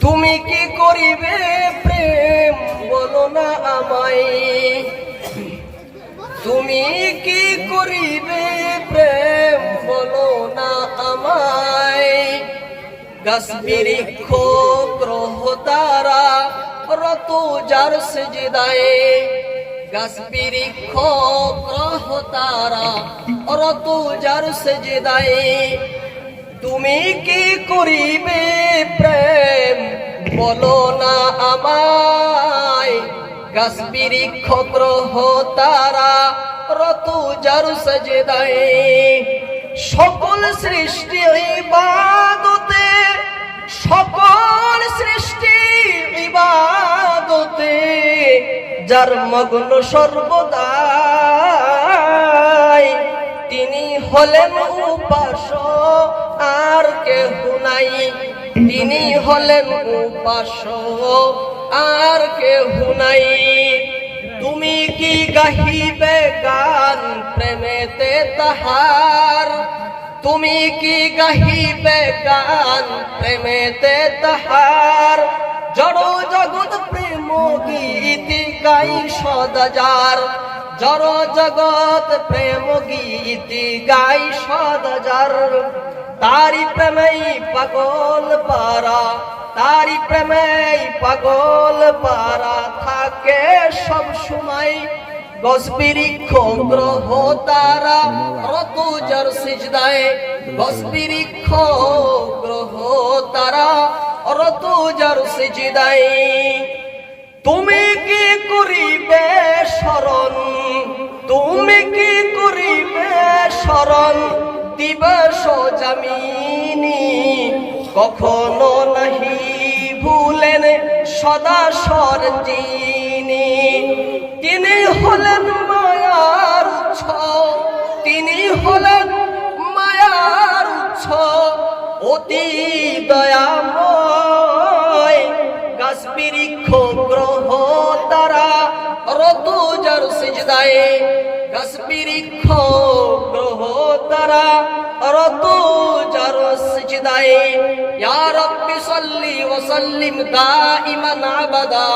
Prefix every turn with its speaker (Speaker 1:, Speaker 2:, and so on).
Speaker 1: তুমি কি করিবে প্রেম? বলো না আমায়। তুমি কি করিবে প্রেম? বলো না আমায়। গাছ বৃক্ষ গ্রহ তারা রত যার সেজদায়। গাছ বৃক্ষ গ্রহ তারা রত যার সেজদায়। তুমি কি করিবে প্রেম? বলো না আমায়। গাছ বৃক্ষ গ্রহ তারা রত যারু সজদায়। সকল সৃষ্টি ইবাদতে, সকল সৃষ্টি ইবাদতে, যার মগ্ন সর্বদাই। তিনি হলেন উপাস হলেন উপাস আর কেহ নাই। তুমি কি গাহিবে গান প্রেমেতে তাহার? তুমি কি গাহিবে গান প্রেমেতে তাহার? জড় জগৎ প্রেম গীতি গাই সদাজার জড় জগৎ প্রেম গীতি গাই সদাজার তারি প্রেমেই পাগল পারা, তারি প্রেমেই পাগল পারা। থাকে সব সময় গছ বৃক্ষ গ্রহ তারা, রত যার সিজদায় গছ বৃক্ষ গ্রহ তারা, রত যার সিজদায়। তুমি শরণ দিবস জামিনী কখনো নাহি ভুলেন সদা সরজিনী। তিনি হলেন মায়ার উৎস, তিনি হলেন মায়ার উৎস। অতি দয়াময় গাছ গ্রহ তারা রত যার সিজদায়। গাছ তারা রত যার সিজদায় ইয়া রাব্বি সাল্লি ওয়া সাল্লিম দাইমান আবাদা।